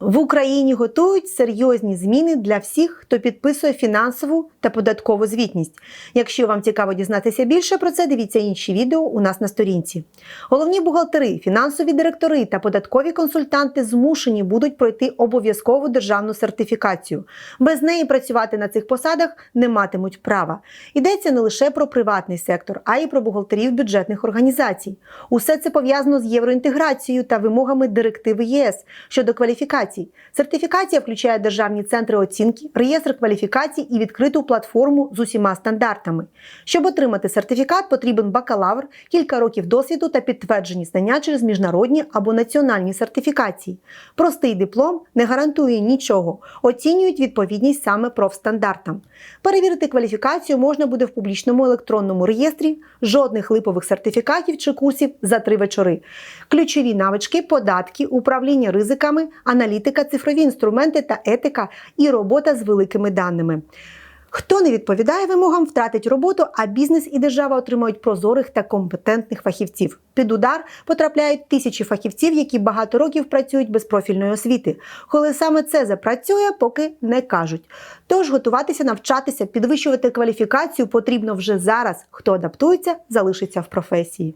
В Україні готують серйозні зміни для всіх, хто підписує фінансову та податкову звітність. Якщо вам цікаво дізнатися більше про це, дивіться інші відео у нас на сторінці. Головні бухгалтери, фінансові директори та податкові консультанти змушені будуть пройти обов'язкову державну сертифікацію. Без неї працювати на цих посадах не матимуть права. Йдеться не лише про приватний сектор, а й про бухгалтерів бюджетних організацій. Усе це пов'язано з євроінтеграцією та вимогами директиви ЄС щодо кваліфікацій. Сертифікація включає державні центри оцінки, реєстр кваліфікацій і відкриту платформу з усіма стандартами. Щоб отримати сертифікат, потрібен бакалавр, кілька років досвіду та підтверджені знання через міжнародні або національні сертифікації. Простий диплом не гарантує нічого, оцінюють відповідність саме профстандартам. Перевірити кваліфікацію можна буде в публічному електронному реєстрі, жодних липових сертифікатів чи курсів за три вечори. Ключові навички, податки, управління ризиками, аналітика, цифрові інструменти та етика і робота з великими даними. Хто не відповідає вимогам, втратить роботу, а бізнес і держава отримають прозорих та компетентних фахівців. Під удар потрапляють тисячі фахівців, які багато років працюють без профільної освіти. Коли саме це запрацює, поки не кажуть. Тож готуватися, навчатися, підвищувати кваліфікацію потрібно вже зараз. Хто адаптується, залишиться в професії.